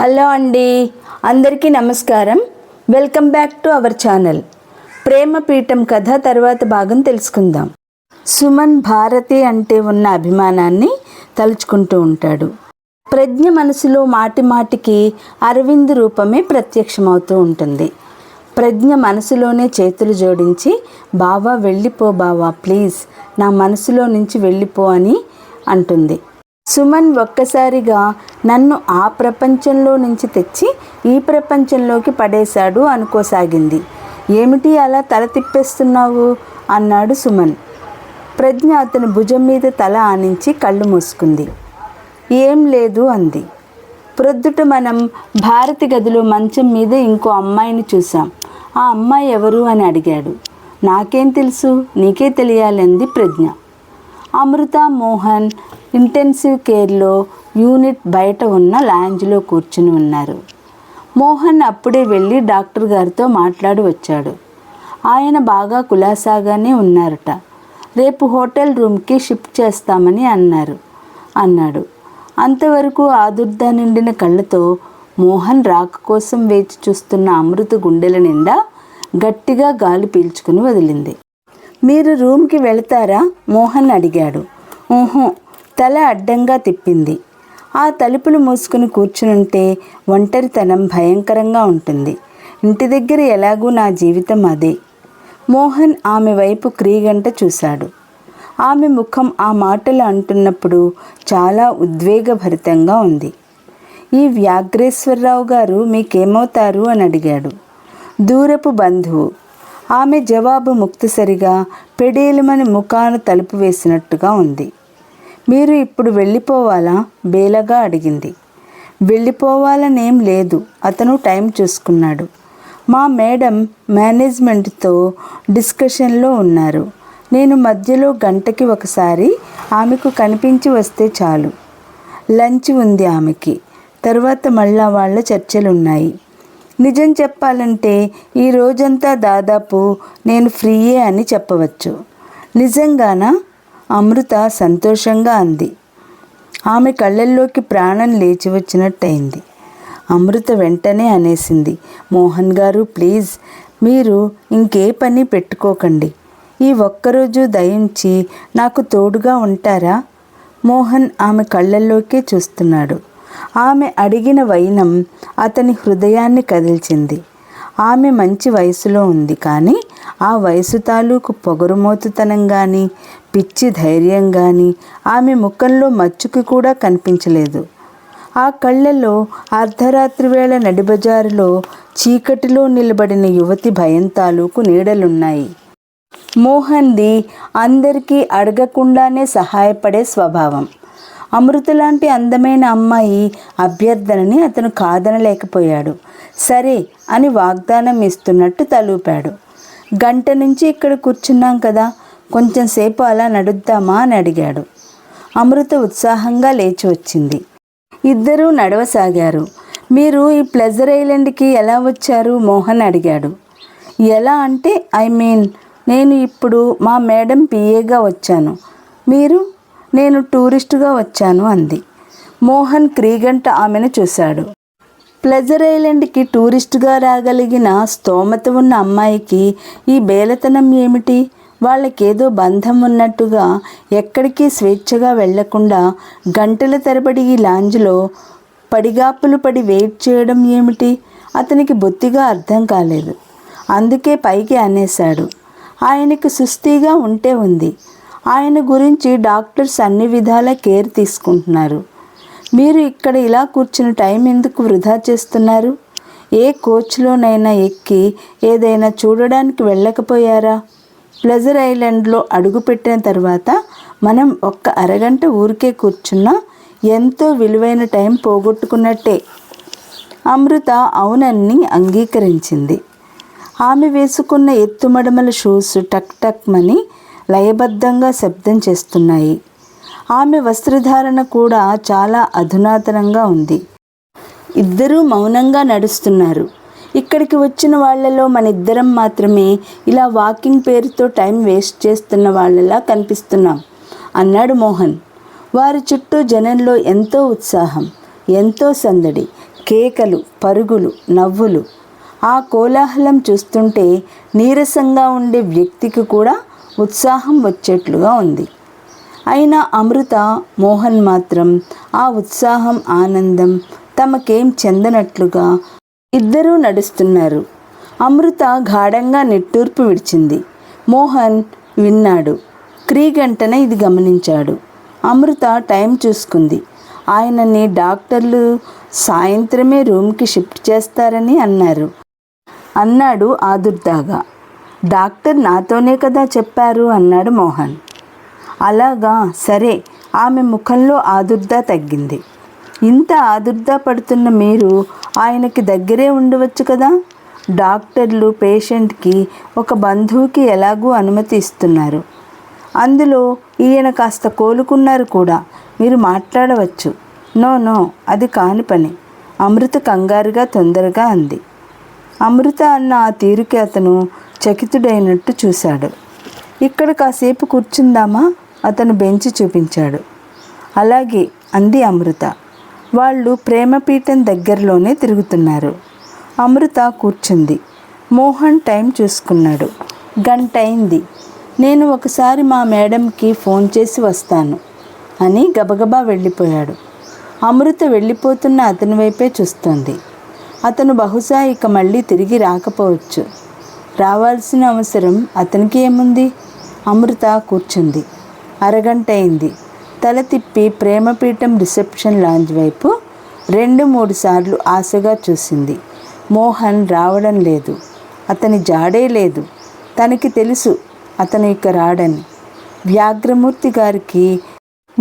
Hello అండి. అందరికీ నమస్కారం. Welcome back to our channel. ప్రేమ పీఠం కథ తర్వాత భాగం తెలుసుకుందాం. సుమన్ భారతి అంటే ఉన్న అభిమానాన్ని తలుచుకుంటూ ఉంటాడు. ప్రజ్ఞ మనసులో మాటి మాటికి అరవింద్ రూపమే ప్రత్యక్షమవుతూ ఉంటుంది. ప్రజ్ఞ మనసులోనే చేతులు జోడించి బావా వెళ్ళిపో బావా ప్లీజ్ నా మనసులో నుంచి వెళ్ళిపో అని అంటుంది. సుమన్ ఒక్కసారిగా నన్ను ఆ ప్రపంచంలో నుంచి తెచ్చి ఈ ప్రపంచంలోకి పడేశాడు అనుకోసాగింది. ఏమిటి అలా తల తిప్పేస్తున్నావు? అన్నాడు సుమన్. ప్రజ్ఞ అతని భుజం మీద తల ఆనించి కళ్ళు మూసుకుంది. ఏం లేదు అంది. ప్రొద్దుట మనం భారతి గదిలో మంచం మీద ఇంకో అమ్మాయిని చూసాం ఆ అమ్మాయి ఎవరు అని అడిగాడు. నాకేం తెలుసు? నీకే తెలియాలంది ప్రజ్ఞ. అమృత మోహన్ ఇంటెన్సివ్ కేర్లో యూనిట్ బయట ఉన్న లాంజ్లో కూర్చుని ఉన్నారు. మోహన్ అప్పుడే వెళ్ళి డాక్టర్ గారితో మాట్లాడి వచ్చాడు. ఆయన బాగా కులాసాగానే ఉన్నారట. రేపు హోటల్ రూమ్కి షిఫ్ట్ చేస్తామని అన్నారు అన్నాడు. అంతవరకు ఆదుర్ద నిండిన కళ్ళతో మోహన్ రాక కోసం వేచి చూస్తున్న అమృత గుండెల నిండా గట్టిగా గాలి పీల్చుకుని వదిలింది. మీరు రూమ్కి వెళతారా? మోహన్ అడిగాడు. ఊహో తల అడ్డంగా తిప్పింది. ఆ తలుపులు మూసుకుని కూర్చునుంటే ఒంటరితనం భయంకరంగా ఉంటుంది. ఇంటి దగ్గర ఎలాగూ నా జీవితం అదే. మోహన్ ఆమె వైపు క్రీగంట చూశాడు. ఆమె ముఖం ఆ మాటలు అంటున్నప్పుడు చాలా ఉద్వేగభరితంగా ఉంది. ఈ వ్యాఘ్రేశ్వరరావు గారు మీకేమవుతారు? అని అడిగాడు. దూరపు బంధువు. ఆమె జవాబు ముక్తిసరిగా పెడేలుమని ముఖాను తలుపు వేసినట్టుగా ఉంది. మీరు ఇప్పుడు వెళ్ళిపోవాలా? బేలగా అడిగింది. వెళ్ళిపోవాలనేం లేదు. అతను టైం చూసుకున్నాడు. మా మేడం మేనేజ్మెంట్తో డిస్కషన్లో ఉన్నారు. నేను మధ్యలో గంటకి ఒకసారి ఆమెకు కనిపించి వస్తే చాలు. లంచ్ ఉంది ఆమెకి. తర్వాత మళ్ళా వాళ్ళ చర్చలు ఉన్నాయి నిజం చెప్పాలంటే ఈ రోజంతా దాదాపు నేను ఫ్రీయే అని చెప్పవచ్చు. నిజంగానా? అమృత సంతోషంగా అంది. ఆమె కళ్ళల్లోకి ప్రాణం లేచి వచ్చినట్టయింది. అమృత వెంటనే అనేసింది మోహన్ గారు ప్లీజ్ మీరు ఇంకే పని పెట్టుకోకండి. ఈ ఒక్కరోజు దయించి నాకు తోడుగా ఉంటారా? మోహన్ ఆమె కళ్ళల్లోకే చూస్తున్నాడు. ఆమె అడిగిన వైనం అతని హృదయాన్ని కదిల్చింది. ఆమె మంచి వయసులో ఉంది కానీ ఆ వయసు తాలూకు పొగరుమోతుతనం కానీ పిచ్చి ధైర్యం కానీ ఆమె ముఖంలో మచ్చుకి కూడా కనిపించలేదు. ఆ కళ్ళల్లో అర్ధరాత్రి వేళ నడిబజారులో చీకటిలో నిలబడిన యువతి భయం తాలూకు నీడలున్నాయి. మోహన్ది అందరికీ అడగకుండానే సహాయపడే స్వభావం. అమృత లాంటి అందమైన అమ్మాయి అభ్యర్థనని అతను కాదనలేకపోయాడు. సరే అని వాగ్దానం ఇస్తున్నట్టు తలూపాడు. గంట నుంచి ఇక్కడ కూర్చున్నాం కదా కొంచెంసేపు అలా నడుద్దామా అని అడిగాడు. అమృత ఉత్సాహంగా లేచి వచ్చింది. ఇద్దరూ నడవసాగారు. మీరు ఈ ప్లెజర్ ఐలాండ్కి ఎలా వచ్చారు? మోహన్ అడిగాడు. ఎలా అంటే ఐ మీన్ నేను ఇప్పుడు మా మేడం పిఏగా వచ్చాను. మీరు? నేను టూరిస్టుగా వచ్చాను అంది. మోహన్ క్రీగంట ఆమెను చూశాడు. ప్లెజర్ ఐలాండ్కి టూరిస్టుగా రాగలిగిన స్తోమత ఉన్న అమ్మాయికి ఈ బేలతనం ఏమిటి? వాళ్ళకేదో బంధం ఉన్నట్టుగా ఎక్కడికి స్వేచ్ఛగా వెళ్ళకుండా గంటల తరబడి ఈ లాంజ్లో పడిగాపులు పడి వెయిట్ చేయడం ఏమిటి? అతనికి బొత్తిగా అర్థం కాలేదు. అందుకే పైకి అనేశాడు. ఆయనకు సుస్థిగా ఉంటే ఉంది. ఆయన గురించి డాక్టర్స్ అన్ని విధాల కేర్ తీసుకుంటున్నారు. మీరు ఇక్కడ ఇలా కూర్చుని టైం ఎందుకు వృధా చేస్తున్నారు? ఏ కోచ్లోనైనా ఎక్కి ఏదైనా చూడడానికి వెళ్ళకపోయారా? ప్లెజర్ ఐలాండ్లో అడుగుపెట్టిన తర్వాత మనం ఒక్క అరగంట ఊరికే కూర్చున్నా ఎంతో విలువైన టైం పోగొట్టుకున్నట్టే. అమృత అవునన్ని అంగీకరించింది. ఆమె వేసుకున్న ఎత్తుమడమల షూస్ టక్ టక్ మని లయబద్ధంగా శబ్దం చేస్తున్నాయి. ఆమె వస్త్రధారణ కూడా చాలా అధునాతనంగా ఉంది. ఇద్దరూ మౌనంగా నడుస్తున్నారు. ఇక్కడికి వచ్చిన వాళ్ళలో మన ఇద్దరం మాత్రమే ఇలా వాకింగ్ పేరుతో టైం వేస్ట్ చేస్తున్న వాళ్ళలా కనిపిస్తున్నాం అన్నాడు మోహన్. వారి చుట్టూ జనంలో ఎంతో ఉత్సాహం ఎంతో సందడి కేకలు పరుగులు నవ్వులు. ఆ కోలాహలం చూస్తుంటే నీరసంగా ఉండే వ్యక్తికి కూడా ఉత్సాహం వచ్చేట్లుగా ఉంది. అయినా అమృత మోహన్ మాత్రం ఆ ఉత్సాహం ఆనందం తమకేం చెందనట్లుగా ఇద్దరూ నడుస్తున్నారు. అమృత గాఢంగా నిట్టూర్పు విడిచింది. మోహన్ విన్నాడు. క్రీగంటన ఇది గమనించాడు. అమృత టైం చూసుకుంది. ఆయనని డాక్టర్లు సాయంత్రమే రూమ్కి షిఫ్ట్ చేస్తారని అన్నారు. అన్నాడు ఆదుర్దాగా. డాక్టర్ నాతోనే కదా చెప్పారు అన్నాడు మోహన్. అలాగా సరే ఆమె ముఖంలో ఆదుర్ద తగ్గింది. ఇంత ఆదుర్ద పడుతున్న మీరు ఆయనకి దగ్గరే ఉండవచ్చు కదా? డాక్టర్లు పేషెంట్కి ఒక బంధువుకి ఎలాగూ అనుమతి ఇస్తున్నారు. అందులో ఈయన కాస్త కోలుకున్నారు కూడా మీరు మాట్లాడవచ్చు. నో నో అది కాని పని అమృత కంగారుగా తొందరగా అంది. అమృత అన్న ఆ తీరుకి అతను చకితుడైనట్టు చూశాడు. ఇక్కడ కాసేపు కూర్చుందామా? అతను బెంచి చూపించాడు. అలాగే అంది అమృత. వాళ్ళు ప్రేమపీఠం దగ్గరలోనే తిరుగుతున్నారు. అమృత కూర్చుంది. మోహన్ టైం చూసుకున్నాడు. గంట అయింది నేను ఒకసారి మా మేడంకి ఫోన్ చేసి వస్తాను అని గబగబా వెళ్ళిపోయాడు. అమృత వెళ్ళిపోతున్న అతని వైపే చూస్తోంది. అతను బహుశా ఇక మళ్ళీ తిరిగి రాకపోవచ్చు. రావాల్సిన అవసరం అతనికి ఏముంది? అమృత కూర్చుంది. అరగంట అయింది. తల తిప్పి ప్రేమపీఠం రిసెప్షన్ లాంజ్ వైపు రెండు మూడు సార్లు ఆశగా చూసింది. మోహన్ రావడం లేదు. అతని జాడే లేదు. తనకి తెలుసు అతను ఇక రాడని. వ్యాఘ్రమూర్తి గారికి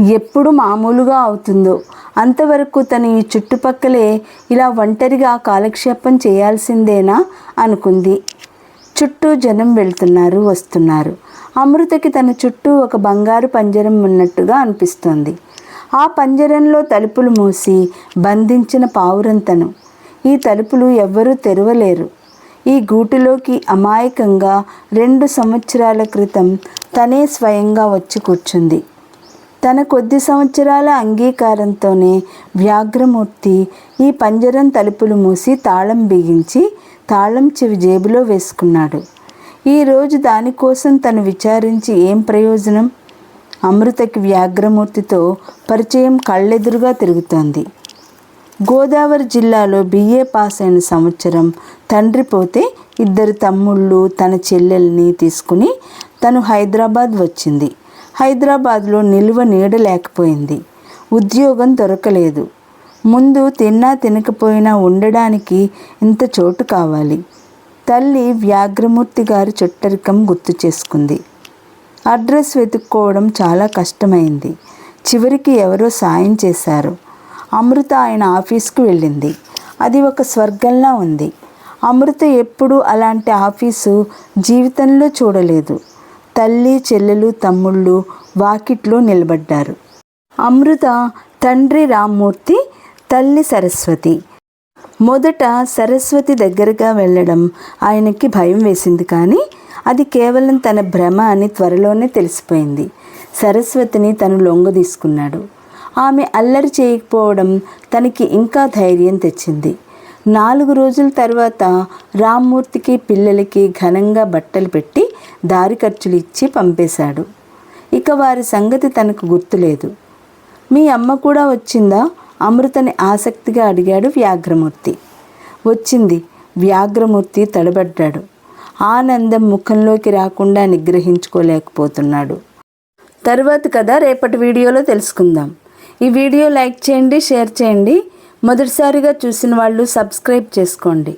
ఎప్పుడు మామూలుగా అవుతుందో అంతవరకు తను ఈ చుట్టుపక్కలే ఇలా ఒంటరిగా కాలక్షేపం చేయాల్సిందేనా అనుకుంది. చుట్టూ జనం వెళ్తున్నారు వస్తున్నారు. అమృతకి తన చుట్టూ ఒక బంగారు పంజరం ఉన్నట్టుగా అనిపిస్తోంది. ఆ పంజరంలో తలుపులు మూసి బంధించిన పావురంతను. ఈ తలుపులు ఎవ్వరూ తెరవలేరు. ఈ గూటిలోకి అమాయకంగా రెండు సంవత్సరాల క్రితం తనే స్వయంగా వచ్చి కూర్చుంది. తన కొద్ది సంవత్సరాల అంగీకారంతోనే వ్యాఘ్రమూర్తి ఈ పంజరం తలుపులు మూసి తాళం బిగించి తాళం చెవి జేబులో వేసుకున్నాడు. ఈరోజు దానికోసం తను విచారించి ఏం ప్రయోజనం? అమృతకి వ్యాఘ్రమూర్తితో పరిచయం కళ్ళెదురుగా తిరుగుతోంది. గోదావరి జిల్లాలో బిఏ పాస్ అయిన సంవత్సరం తండ్రి పోతే ఇద్దరు తమ్ముళ్ళు తన చెల్లెల్ని తీసుకుని తను హైదరాబాద్ వచ్చింది. హైదరాబాద్లో నిల్వ నీడ లేకపోయింది. ఉద్యోగం దొరకలేదు. ముందు తిన్నా తినకపోయినా ఉండడానికి ఇంత చోటు కావాలి. తల్లి వ్యాఘ్రమూర్తి గారి చుట్టరికం గుర్తు చేసుకుంది. అడ్రస్ వెతుక్కోవడం చాలా కష్టమైంది. చివరికి ఎవరో సాయం చేశారు. అమృత ఆయన ఆఫీస్కు వెళ్ళింది. అది ఒక స్వర్గంలా ఉంది. అమృత ఎప్పుడూ అలాంటి ఆఫీసు జీవితంలో చూడలేదు. తల్లి చెల్లెలు తమ్ముళ్ళు వాకిట్లో నిలబడ్డారు. అమృత తండ్రి రామ్మూర్తి తల్లి సరస్వతి. మొదట సరస్వతి దగ్గరగా వెళ్ళడం ఆయనకి భయం వేసింది కానీ అది కేవలం తన భ్రమ అని త్వరలోనే తెలిసిపోయింది. సరస్వతిని తను లొంగ తీసుకున్నాడు. ఆమె అల్లరి చేయకపోవడం తనకి ఇంకా ధైర్యం తెచ్చింది. నాలుగు రోజుల తర్వాత రామ్మూర్తికి పిల్లలకి ఘనంగా బట్టలు పెట్టి దారి ఖర్చులు ఇచ్చి పంపేశాడు. ఇక వారి సంగతి తనకు గుర్తులేదు. మీ అమ్మ కూడా వచ్చిందా? అమృతని ఆసక్తిగా అడిగాడు వ్యాఘ్రమూర్తి. వచ్చింది. వ్యాఘ్రమూర్తి తడబడ్డాడు. ఆనందం ముఖంలోకి రాకుండా నిగ్రహించుకోలేకపోతున్నాడు. తర్వాత కథ రేపటి వీడియోలో తెలుసుకుందాం. ఈ వీడియో లైక్ చేయండి షేర్ చేయండి. మొదటిసారిగా చూసిన వాళ్ళు సబ్స్క్రైబ్ చేసుకోండి.